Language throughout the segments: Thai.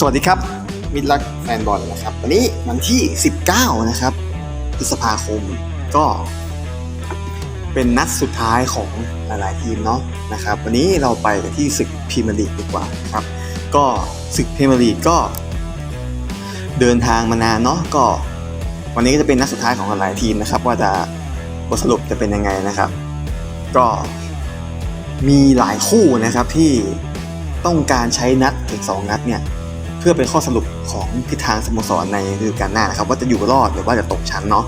สวัสดีครับ มิตรรักแฟนบอลนะครับ วันนี้วันที่ 19 นะครับพฤษภาคมก็ เป็นนัดสุดท้ายของหลายๆทีมเนาะนะครับ วันนี้เราไปกันที่ศึกพรีเมียร์ลีกดีกว่านะครับ ก็ศึกพรีเมียร์ลีกก็ เดินทางมานานเนาะก็ วันนี้ก็จะเป็นนัดสุดท้ายของหลายๆทีมนะครับ ว่าจะบทสรุปจะเป็นยังไงนะครับ ก็มีหลายคู่นะครับที่ต้องการใช้นัดถึง2นัดเนี่ย เพื่อเป็นข้อสรุปของทิศทางสโมสรในฤดูกาลหน้านะครับ ว่าจะอยู่รอดหรือว่าจะตกชั้นเนาะ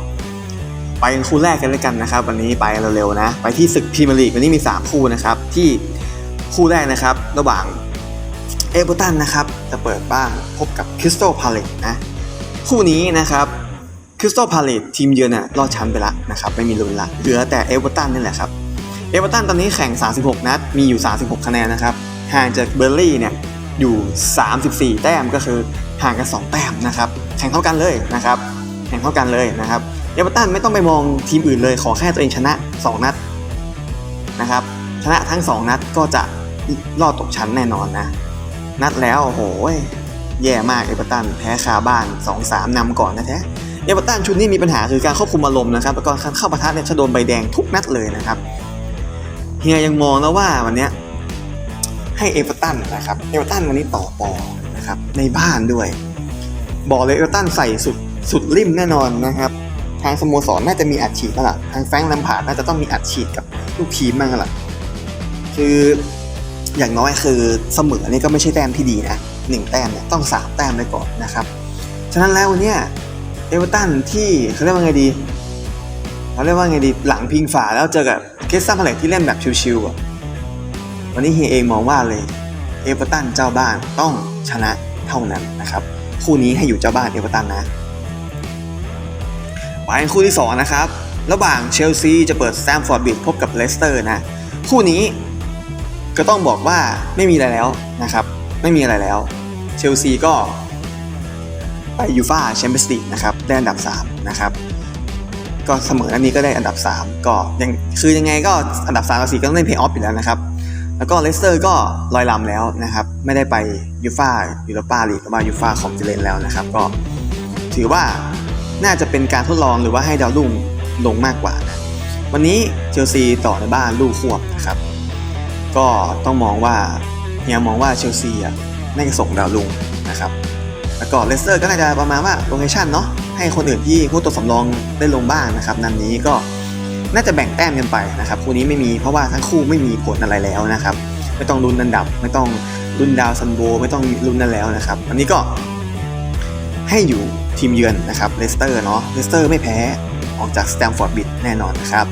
ไปคู่แรกกันเลยกันนะครับ วันนี้ไปเร็วๆนะ ไปที่ศึกพรีเมียร์ลีกวันนี้มี 3 คู่นะครับ ที่คู่แรกนะครับ ระหว่างเอเวอร์ตันนะครับจะเปิดบ้างพบกับคริสตัลพาเลตนะคู่นี้นะครับคริสตัลพาเลตทีมเยือนน่ะรอดชั้นไปแล้วนะครับไม่มีลุ้นละเหลือแต่เอเวอร์ตันนี่แหละครับเอเวอร์ตันตอนนี้แข่ง 36 นัดมีอยู่ 36 คะแนนนะครับห่างจากเบอร์ลี่เนี่ย อยู่ 34 แต้มก็คือห่างกัน 2 แต้มนะครับแข่งเท่ากันเลยนะครับแข่งเท่ากันเลยนะครับเอเวอร์ตันไม่ต้องไปมองทีมอื่นเลยขอแค่ตัวเองชนะ 2 นัดนะครับชนะทั้ง 2 นัดก็จะรอดตกชั้นแน่นอนนะ นัดแล้วโอ้โหแย่มากเอเวอร์ตันแพ้คาบ้าน 2-3นำก่อนนะแท้เอเวอร์ตันชุดนี้มีปัญหาคือการควบคุมอารมณ์นะครับแล้วก็การเข้าปะทะเนี่ยจะโดนใบแดงทุกนัดเลยนะครับเฮียยังมองนะว่าวันเนี้ย ให้เอเวอร์ตันนะครับเอเวอร์ตันวันนี้ต่อปอนะครับในบ้านด้วย บอกเลยเอเวอร์ตันใส่สุดสุดริมแน่นอนนะครับทางสโมสรน่าจะมีอัดฉีดแล้วล่ะทางแฟงค์แลมพาร์ดน่าจะต้องมีอัดฉีดกับลูกทีมบ้างล่ะคืออย่างน้อยคือเสมอนี่ก็ไม่ใช่แต้มที่ดีนะหนึ่งแต้มเนี่ยต้องสามแต้มไปก่อนนะครับฉะนั้นแล้ววันเนี้ยเอเวอร์ตันที่เขาเรียกว่าไงดีเขาเรียกว่าไงดีหลังพิงฝาแล้วเจอกับเคสซัมพาเลตที่เล่นแบบชิวๆอะ วันนี้เฮียเองมองว่าเลยเอเวอร์ตันเจ้าบ้านต้องชนะเท่านั้นนะครับคู่นี้ให้อยู่เจ้าบ้านเอเวอร์ตันนะไปคู่ที่สองนะครับ ระหว่างเชลซีจะเปิดแตมฟอร์ดบิดพบกับเลสเตอร์นะ คู่นี้ก็ต้องบอกว่าไม่มีอะไรแล้วนะครับ ไม่มีอะไรแล้ว เชลซีก็ไปยูฟาแชมเปี้ยนส์ลีกนะครับได้อันดับ 3 นะครับ ก็เสมออันนี้ก็ได้อันดับ 3 ก็ยังคือยังไงก็อันดับ3กับ4ก็ต้องเล่นเพย์ออฟอยู่แล้วนะครับ แล้วก็เลสเตอร์ก็ลอยลำแล้วนะครับ ไม่ได้ไปยูฟายูโรปาลีกหรือว่ายูฟาคอมฟิเลนแล้วนะครับ ก็ถือว่าน่าจะเป็นการทดลองหรือว่าให้ดาวรุ่งลงมากกว่านะวันนี้เชลซีต่อในบ้านลูกควบนะครับ ก็ต้องมองว่าเฮียมองว่าเชลซีอะน่าจะส่งดาวรุ่งนะครับแล้วก็เลสเตอร์ก็น่าจะประมาณว่าโลเคชั่นเนาะให้คนอื่นที่ผู้ตัวสำรองได้ลงบ้างนะครับนันนี้ก็ น่าจะแบ่งแต้มกันไปนะครับคู่นี้ไม่มีเพราะว่าทั้งคู่ไม่มีผลอะไรแล้วนะครับ ไม่ต้องลุ้นอันดับ ไม่ต้องลุ้นดาวซันโบไม่ต้องลุ้นนั่นแล้วนะครับอันนี้ก็ให้อยู่ทีมเยือนนะครับเลสเตอร์เนาะเลสเตอร์ไม่แพ้ออกจากสแตมฟอร์ดบิดแน่นอนนะครับ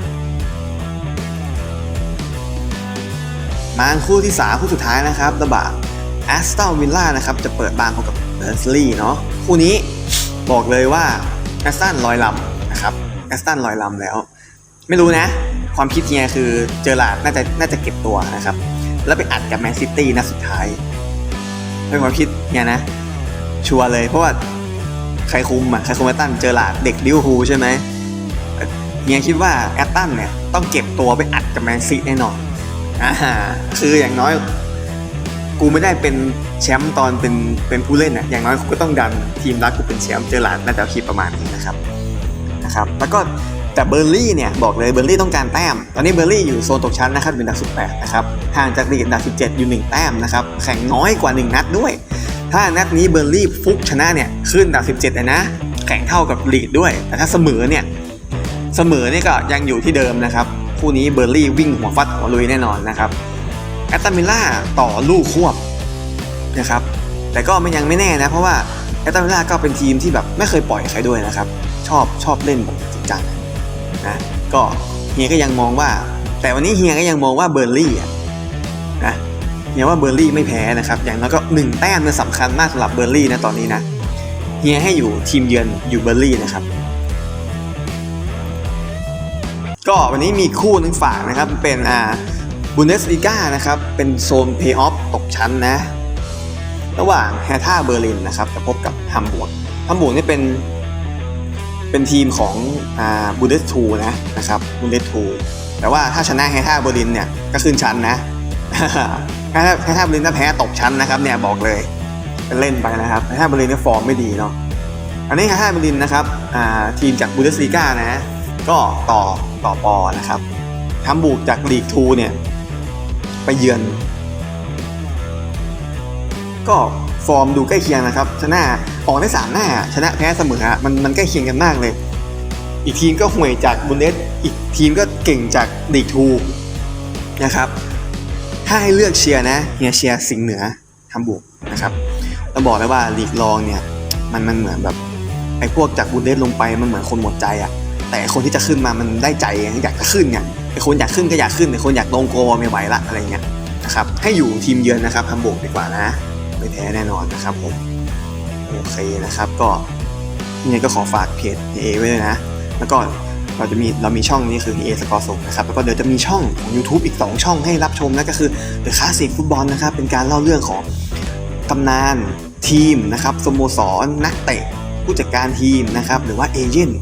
มาคู่ที่ 3 คู่สุดท้ายนะครับระหว่างแอสตันวิลล่านะครับจะเปิดบ้านพบกับเบอร์ซลีย์เนาะคู่นี้บอกเลยว่าแอสตันลอยลำนะครับแอสตันลอยลำแล้ว ไม่รู้นะ ความคิดเฮียคือเจอหลาดน่าจะน่าจะเก็บตัวนะครับ แล้วไปอัดกับแมนซิตี้นัดสุดท้ายเป็นความคิดเฮียนะ ชัวร์เลยเพราะว่าใครคุมอะใครคุมแอสตันเจอหลาดเด็กลิเวอร์พูลใช่ไหมเฮียคิดว่าแอสตันเนี่ยต้องเก็บตัวไปอัดกับแมนซิตี้แน่นอนอ่าคืออย่างน้อยกูไม่ได้เป็นแชมป์ตอนเป็นเป็นผู้เล่นนะอย่างน้อยกูก็ต้องดันทีมรักกูเป็นแชมป์เจอหลานน่าจะคิดประมาณนี้นะครับนะครับ แล้วก็ แต่เบอร์ลี่เนี่ยบอกเลยเบอร์ลี่ต้องการแต้ม ตอนนี้เบอร์ลี่อยู่โซนตกชั้นนะครับอยู่อันดับ 18 นะครับ ห่างจากลีกอันดับ 17 อยู่ 1 แต้มนะครับ แข่งน้อยกว่า 1 นัดด้วย ถ้านัดนี้เบอร์ลี่ฟุกชนะเนี่ยขึ้นอันดับ 17เลยนะ แข่งเท่ากับลีดด้วย แต่ถ้าเสมอเนี่ยเสมอเนี่ยก็ยังอยู่ที่เดิมนะครับ คู่นี้เบอร์ลี่วิ่งหัวฟัดหัวลุยแน่นอนนะครับแอตตันมิล่าต่อลูกควบนะครับ แต่ก็ไม่ยังไม่แน่นะ เพราะว่าแอตตันมิลล่าก็เป็นทีมที่แบบไม่เคยปล่อยใครด้วยนะครับ ชอบชอบเล่นแบบจริงจัง นะก็เฮียก็ยังมองว่า แต่วันนี้เฮียก็ยังมองว่าเบอร์ลี่อะนะเฮียว่าเบอร์ลี่ไม่แพ้นะครับอย่างน้อยก็หนึ่งแต้มเนี่ยสำคัญมากสำหรับเบอร์ลี่นะตอนนี้นะเฮียให้อยู่ทีมเยือนอยู่เบอร์ลี่นะครับ ก็วันนี้มีคู่นึงฝากนะครับเป็นอ่าบุนเดสลีกานะครับเป็นโซนเพย์ออฟตกชั้นนะ ระหว่างแฮท่าเบอร์ลินนะครับจะพบกับฮัมบูร์กฮัมบูร์กนี่เป็น เป็นทีมของบุนเดสทูนะนะครับบุนเดสทูแต่ว่าถ้าชนะแฮท่าเบอร์ลินเนี่ยก็ขึ้นชั้นนะแฮท่าแฮท่าเบอร์ลินถ้าแพ้ตกชั้นนะครับเนี่ยบอกเลยเป็นเล่นไปนะครับไฮท่าเบอร์ลินเนี่ยฟอร์มไม่ดีเนาะอันนี้ไฮท่าเบอร์ลินนะครับทีมจากบูเดสลีกานะก็ต่อต่อปอนะครับทำบุกจากลีกทูเนี่ยไปเยือน ก็ ฟอร์มดูใกล้เคียงนะครับชนะออกได้สามหน้า ชนะแพ้เสมออะมันมันใกล้เคียงกันมากเลย อีกทีมก็ห่วยจากบุนเดสอีกทีมก็เก่งจากลีทูนะครับถ้าให้เลือกเชียร์นะเฮียเชียร์สิงห์เหนือทำบุกนะครับต้องบอกเลยว่าลีกรองเนี่ยมันมันเหมือนแบบไอ้พวกจากบุนเดสลงไปมันเหมือนคนหมดใจอะแต่คนที่จะขึ้นมามันได้ใจอยากจะขึ้นเนี่ยไอ้คนอยากขึ้นก็อยากขึ้นไอ้คนอยากลงโกไม่ไหวละอะไรเงี้ยนะครับให้อยู่ทีมเยือนนะครับทำบุกดีกว่านะ ไม่แพ้แน่นอนนะครับผมโอเคนะครับก็ยังไงก็ขอฝากเพจเอไว้ด้วยนะ แล้วก็เราจะมีเรามีช่องนี้คือ A สกอร์ส่งนะครับแล้วก็เดี๋ยวจะมีช่องของ YouTube อีก 2 ช่องให้รับชมนะก็คือ The Classic Football นะครับเป็นการเล่าเรื่องของตำนานทีมนะครับสโมสรนักเตะผู้จัดการทีมนะครับหรือว่าเอเจนต์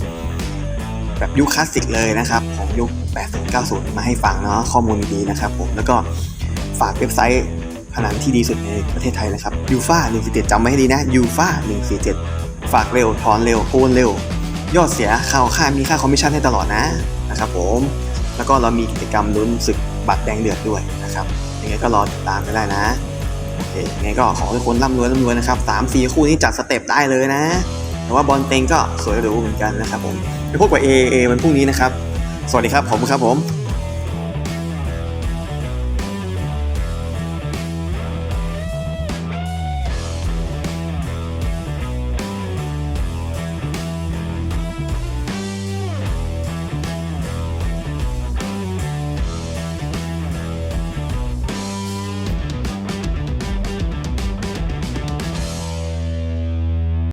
แบบยุคคลาสสิกเลยนะครับ ของยุค 80-90 มาให้ฟังเนาะข้อมูลดีๆนะครับผมแล้วก็ฝากเว็บไซต์ พนันที่ดีสุดในประเทศไทยนะครับยูฟ่า147จำไว้ให้ดีนะยูฟ่า147ฝากเร็วถอนเร็วโอนเร็ว ยอดเสียค่าค่ามีค่าคอมมิชชั่นให้ตลอดนะนะครับผมแล้วก็เรามีกิจกรรมลุ้นศึกบัตรแดงเดือดด้วยนะครับยังไงก็รอติดตามกันได้นะโอเคยังไงก็ขอให้คนร่ำรวยร่ำรวยนะครับสามสี่คู่นี้จัดสเต็ปได้เลยนะแต่ว่าบอลเต็งก็สวยหรูเหมือนกันนะครับผมไปพบกับ A A วันพรุ่งนี้นะครับ สวัสดีครับผมครับผม